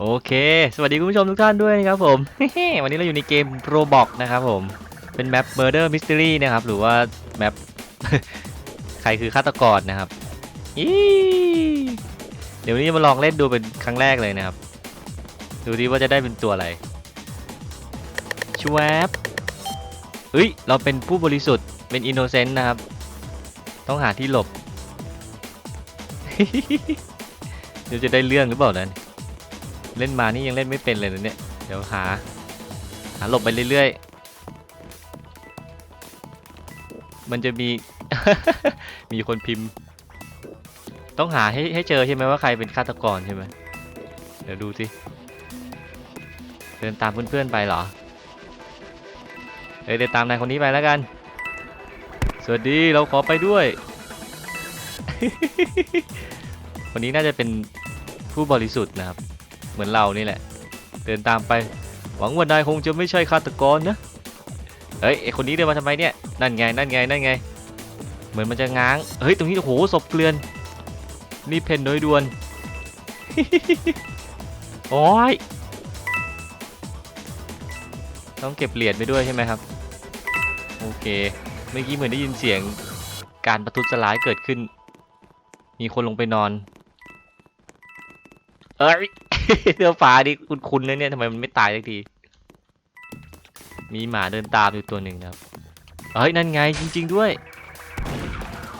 โอเค สวัสดีคุณผู้ชมทุกท่านด้วยนะครับผม วันนี้เราอยู่ในเกม Roblox นะครับผม เป็นแมป Murder Mystery นะครับ หรือว่าแมป ใครคือฆาตกรนะครับอีเดี๋ยวนนี้มาลองเล่นดูเป็นครั้งแรกเลยนะครับ ดูดิว่าจะได้เป็นตัวอะไรชวบเฮ้ย เราเป็นผู้บริสุทธิ์ เป็นอินโนเซนต์นะครับ ต้องหาที่หลบ เดี๋ยวจะได้เรื่องหรือเปล่านั้นเล่นมานี่ยังเล่นไม่เป็นเลยนะเนี่ย เดี๋ยวหา หาหลบไปเรื่อยๆ มันจะมี มีคนพิมพ์ ต้องหาให้ให้เจอใช่ไหมว่าใครเป็นฆาตกรใช่ไหมเดี๋ยวดูสิ เดินตามเพื่อนๆไปเหรอเอ้ยเดินตามนายคนนี้ไปแล้วกัน สวัสดีเราขอไปด้วย คนนี้น่าจะเป็น ผู้บริสุทธิ์นะครับ เหมือนเรานี่แหละ เดินตามไป หวังว่านายคงจะไม่ใช่ฆาตกรนะเฮ้ยไอคนนี้เดินมาทำไมเนี่ยนั่นไงนั่นไงนั่นไง เหมือนมันจะง้างเฮ้ยตรงนี้โอ้โหศพเกลือนรีบเพนโดยด่วนโอ้ยต้องเก็บเหรียญไปด้วยใช่ไหมครับ โอเค เมื่อกี้เหมือนได้ยินเสียงการประทุษร้ายเกิดขึ้น มีคนลงไปนอน เอ้ยเสื้อฟ้านี่คุ้นๆนะเนี่ยทำไมมันไม่ตายสักที มีหมาเดินตามอยู่ตัวหนึ่งครับเฮ้ยนั่นไงจริง ๆด้วย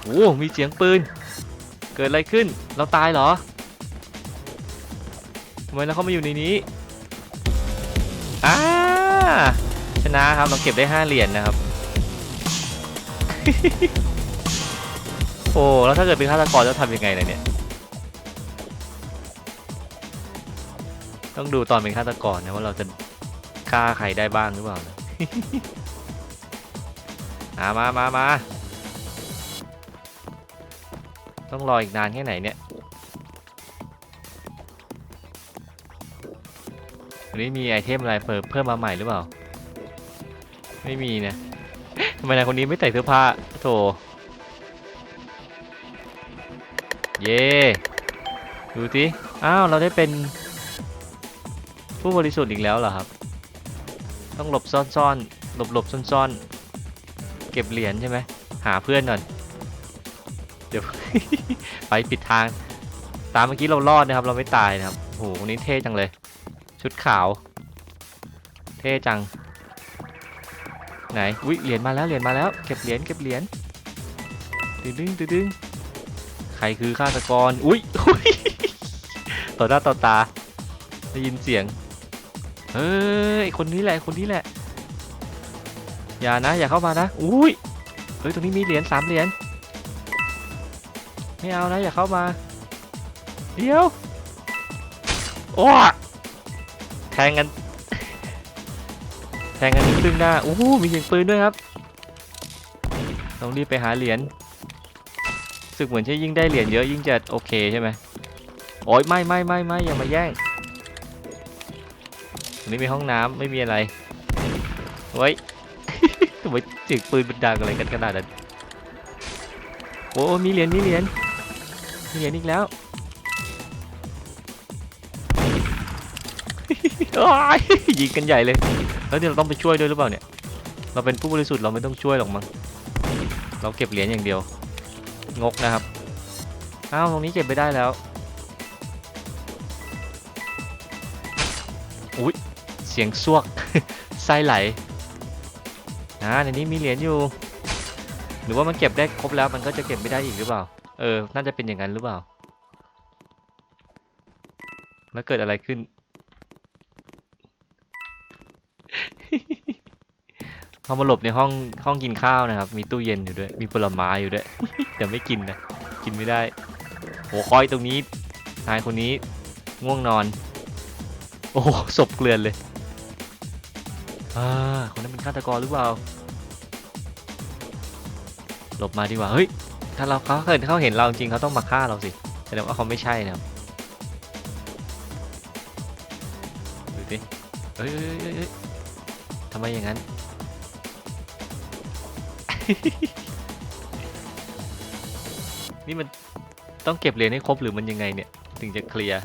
โอ้มีเสียงปืน เกิดอะไรขึ้น เราตายเหรอทำไมเราเข้ามาอยู่ในนี้อ่าชนะครับเราเก็บได้5เหรียญนะครับ โอ้แล้วถ้าเกิดเป็นฆาตกรจะทำยังไงล่ะเนี่ย ต้องดูตอนเป็นฆาตกรนะว่าเราจะฆ่าใครได้บ้างหรือเปล่านะมามามามาต้องรออีกนานแค่ไหนเนี่ยวันนี้มีไอเทมอะไรเพิ่มเพิ่มมาใหม่หรือเปล่า ไม่มีนะทำไมนายคนนี้ไม่ใส่เสื้อผ้าโถเย่ดูสิ อ้าว เราได้เป็น ผู้บริสุทธิ์อีกแล้วเหรอครับ ต้องหลบซ่อนๆ หลบหลบซ่อนๆ เก็บเหรียญใช่ไหม หาเพื่อนก่อน เดี๋ยว ไปปิดทาง ตามเมื่อกี้เรารอดนะครับ เราไม่ตายนะครับโอ้โหนนี้เท่จังเลย ชุดขาว เท่จัง ไหน อุ้ยเหรียญมาแล้ว เหรียญมาแล้ว เก็บเหรียญ เก็บเหรียญตึงดึงตึงดึงใครคือฆาตกร อุ้ยอุ้ยต่อหน้าต่อตาได้ยินเสียง เฮ้ยคนนี้แหละคนนี้แหละ อย่านะ อย่าเข้ามานะ อุ้ย เฮ้ย ตรงนี้มีเหรียญสามเหรียญ ไม่เอานะ อย่าเข้ามา เดี๋ยว โอ้แทงกัน แทงกันซึ่งหน้าโอ้โหมีเสียงปืนด้วยครับ ต้องรีบไปหาเหรียญรู้สึกเหมือนจะยิ่งได้เหรียญเยอะยิ่งจะโอเคใช่ไหมโอ้ยไม่ไม่ไม่ไม่อย่ามาแย่งตรง นี้มีห้องน้ำไม่มีอะไรเฮ้ยทำไมเสียงปืนมันดังอะไรกันขนาดนั้นโอ้มีเหรียญมีเหรียญมีเหรียญอีกแล้วโอ้ยยิงกันใหญ่เลยแล้วเดี๋ยวเราต้องไปช่วยด้วยหรือเปล่าเนี่ย เราเป็นผู้บริสุทธิ์เราไม่ต้องช่วยหรอกมั้งเราเก็บเหรียญอย่างเดียว งกนะครับอ้าวตรงนี้เก็บไปได้แล้ว เสียงซวกไส้ไหลอ่าในนี้มีเหรียญอยู่ หรือว่ามันเก็บได้ครบแล้วมันก็จะเก็บไม่ได้อีกหรือเปล่า เออ น่าจะเป็นอย่างนั้นหรือเปล่า แล้วเกิดอะไรขึ้น เขามาหลบในห้องห้องกินข้าวนะครับ มีตู้เย็นอยู่ด้วย มีผลไม้อยู่ด้วย แต่ไม่กินนะ กินไม่ได้โอ้คอยตรงนี้นายคนนี้ง่วงนอน โอ้โหศพเกลือนเลย อ่าคนนั้นเป็นฆาตกรหรือเปล่า หลบมาดีกว่า เฮ้ย ถ้าเราเขาเกิดเขาเห็นเราจริงเขาต้องมาฆ่าเราสิแสดงว่าเขาไม่ใช่นะครับดูสิเฮ้ยเฮ้ยเฮ้ยเฮ้ยทำไมอย่างนั้น นี่มันต้องเก็บเหรียญให้ครบหรือมันยังไงเนี่ย ถึงจะเคลียร์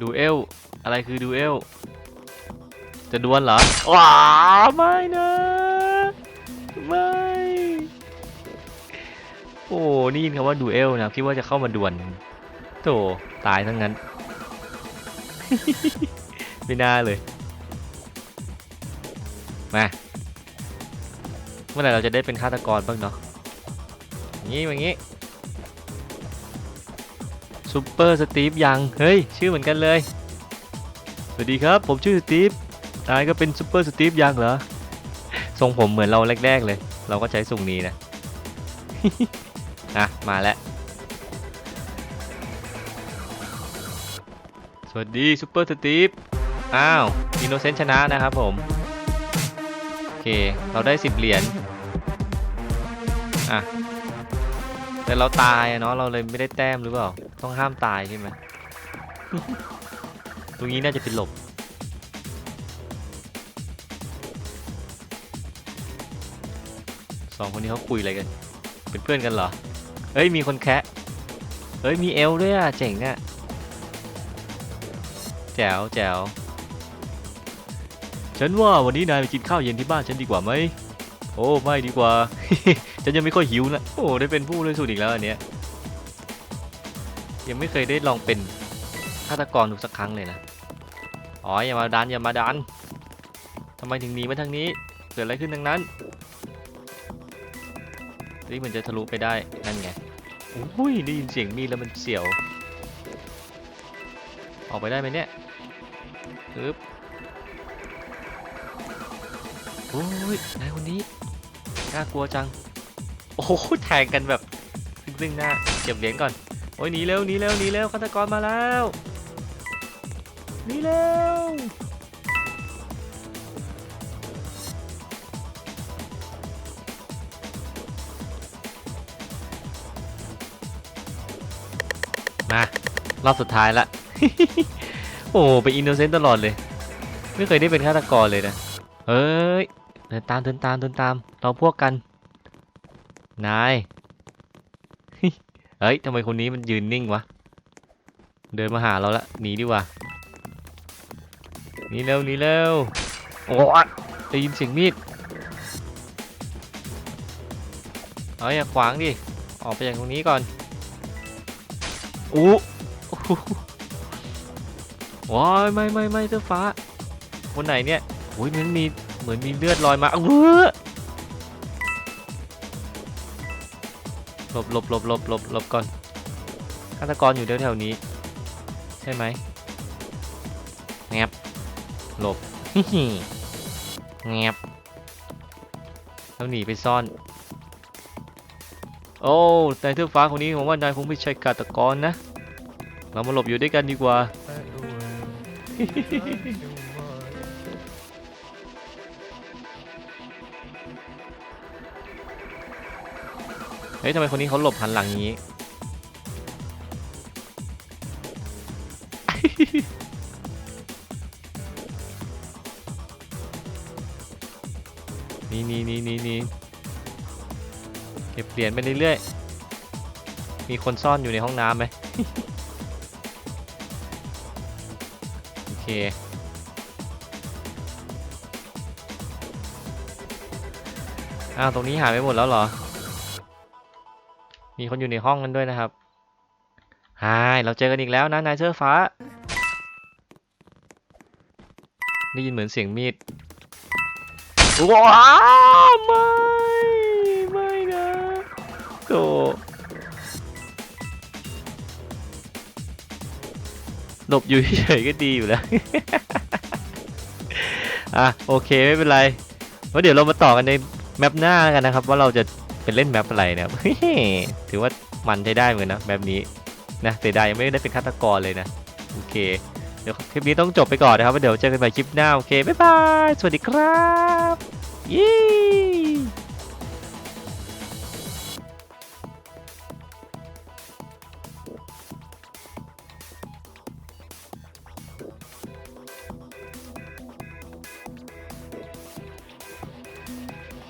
ดูเอลอะไรคือดูเอล จะดวลเหรอว้าไม่นะ ไม่ โอ้นี่ยินคำว่าดูเอลนะคิดว่าจะเข้ามาดวลโถตายทั้งนั้น ไม่น่าเลย มา เมื่อไหร่เราจะได้เป็นฆาตกรบ้างเนาะอย่างงี้อย่างงี้ซูเปอร์สตีฟยัง เฮ้ย ชื่อเหมือนกันเลย สวัสดีครับ ผมชื่อสตีฟ นายก็เป็นซูเปอร์สตีฟยังเหรอ ทรงผมเหมือนเราแรก ๆ เลย เราก็ใช้ทรงนี้นะ อะ มาแล้ว สวัสดีซูเปอร์สตีฟอ้าว อินโนเซนต์ชนะนะครับผม โอเค เราได้ 10 เหรียญ อะ แต่เราตายเนาะ เราเลยไม่ได้แต้มหรือเปล่า ต้องห้ามตายใช่ไหม ตรงนี้น่าจะเป็นหลบ สองคนนี้เขาคุยอะไรกัน เป็นเพื่อนกันเหรอเอ้ยมีคนแคะเอ้ยมีเอลด้วยอะเจ๋งอะแจ๋วแจ๋วฉันว่าวันนี้นายไปกินข้าวเย็นที่บ้านฉันดีกว่าไหมโอ้ไม่ดีกว่า ฉันยังไม่ค่อยหิวนะโอ้ได้เป็นผู้บริสุทธิ์อีกแล้วอันเนี้ยยังไม่เคยได้ลองเป็นฆาตกรดูสักครั้งเลยนะอ๋ออย่ามาดันอย่ามาดันทำไมถึงหนีมาทางนี้เกิดอะไรขึ้นทางนั้น นี่มันจะทะลุไปได้ นั่นไงโอ้ยได้ยินเสียงมีดแล้วมันเสียว ออกไปได้ไหมเนี่ยปึ๊บโอ้ยนายคนนี้น่ากลัวจัง โอ้โหแทงกันแบบซึ่งหน้าเก็บเหรียญก่อน โอ้ยหนีเร็วหนีเร็วหนีเร็วฆาตกรมาแล้วหนีเร็ว มารอบสุดท้ายละ โอ้เป็นอินโนเซนต์ตลอดเลย ไม่เคยได้เป็นฆาตกรเลยนะเฮ้ยเดินตามเดินตามเดินตาม เราพวกกัน นาย เฮ้ยทำไมคนนี้มันยืนนิ่งวะ เดินมาหาเราละหนีดีกว่าหนีเร็วหนีเร็วโอ้ยได้ยินเสียงมีดเฮ้ยอย่าขวางดิ ออกไปจากตรงนี้ก่อน อู้ว้ายไม่ไม่ไม่เสื้อฟ้าคนไหนเนี่ยโอ้ยมันมีเหมือนมีเลือดลอยมาเออหลบหลบหลบหลบหลบหลบก่อนฆาตกรอยู่แถวๆนี้ ใช่ไหมแงบหลบแงบแล้วหนีไปซ่อน โอ้นายเทือกฟ้าคนนี้ผมว่านายคงไม่ใช่กาตกรนะ เรามาหลบอยู่ด้วยกันดีกว่า เฮ้ยทำไมคนนี้เขาหลบหันหลังอย่างนี้ เก็บเหรียญไปเรื่อยๆ มีคนซ่อนอยู่ในห้องน้ำไหมโอเค อ้าว ตรงนี้หายไปหมดแล้วเหรอ มีคนอยู่ในห้องนั้นด้วยนะครับฮายเราเจอกันอีกแล้วนะนายเสื้อฟ้า ได้ยินเหมือนเสียงมีดว้าวไม่ โกหลบอยู่เฉยก็ดีอยู่แล้ว อะโอเคไม่เป็นไรแล้วเดี๋ยวเรามาต่อกันในแมปหน้ากันนะครับ ว่าเราจะเป็นเล่นแมปอะไรนะครับถือว่ามันใช้ได้เหมือนนะแมปนี้นะเสียดายยังไม่ได้เป็นฆาตกรเลยนะโอเค เดี๋ยวคลิปนี้ต้องจบไปก่อนนะครับเดี๋ยวเจอกันใหม่คลิปหน้าโอเคบ๊ายบายสวัสดีครับยี่